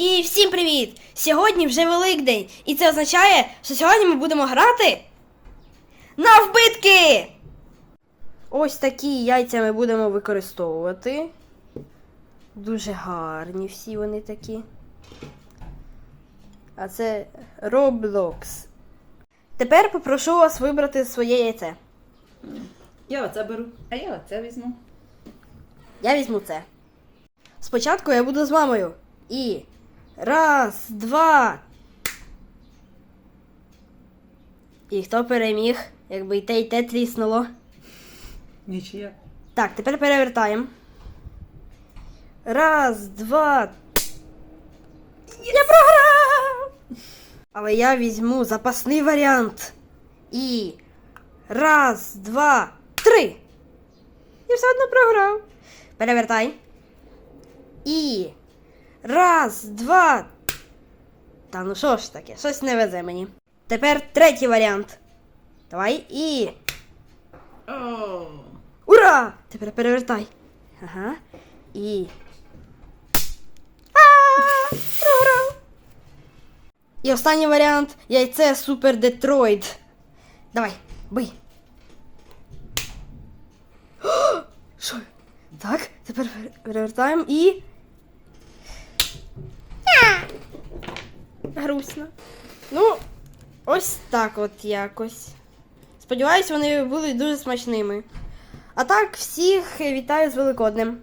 І всім привіт! Сьогодні вже Великдень, і це означає, що сьогодні ми будемо грати на вбитки! Ось такі яйця ми будемо використовувати. Дуже гарні всі вони такі. А це Roblox. Тепер попрошу вас вибрати своє яйце. Я оце беру, а я оце візьму. Я візьму це. Спочатку я буду з мамою. І. Раз, два. І хто переміг, якби і те, і те тріснуло. Нічия. Так, тепер перевертаємо. Раз, два. Я програв! Але я візьму запасний варіант. І. Раз, два, три. Я все одно програв. Перевертай. І. Раз, два. Та ну що ж таке, щось не везе мені. Тепер третій варіант. Давай і. О, Ура! Тепер перевертай. Ага. І. А! Програв. І останній варіант яйце Супер Детройт. Давай, бий. Що? Так, тепер перевертаємо і. А! Грустно. Ну, ось так от якось. Сподіваюсь, вони будуть дуже смачними. А так, всіх вітаю з Великоднем.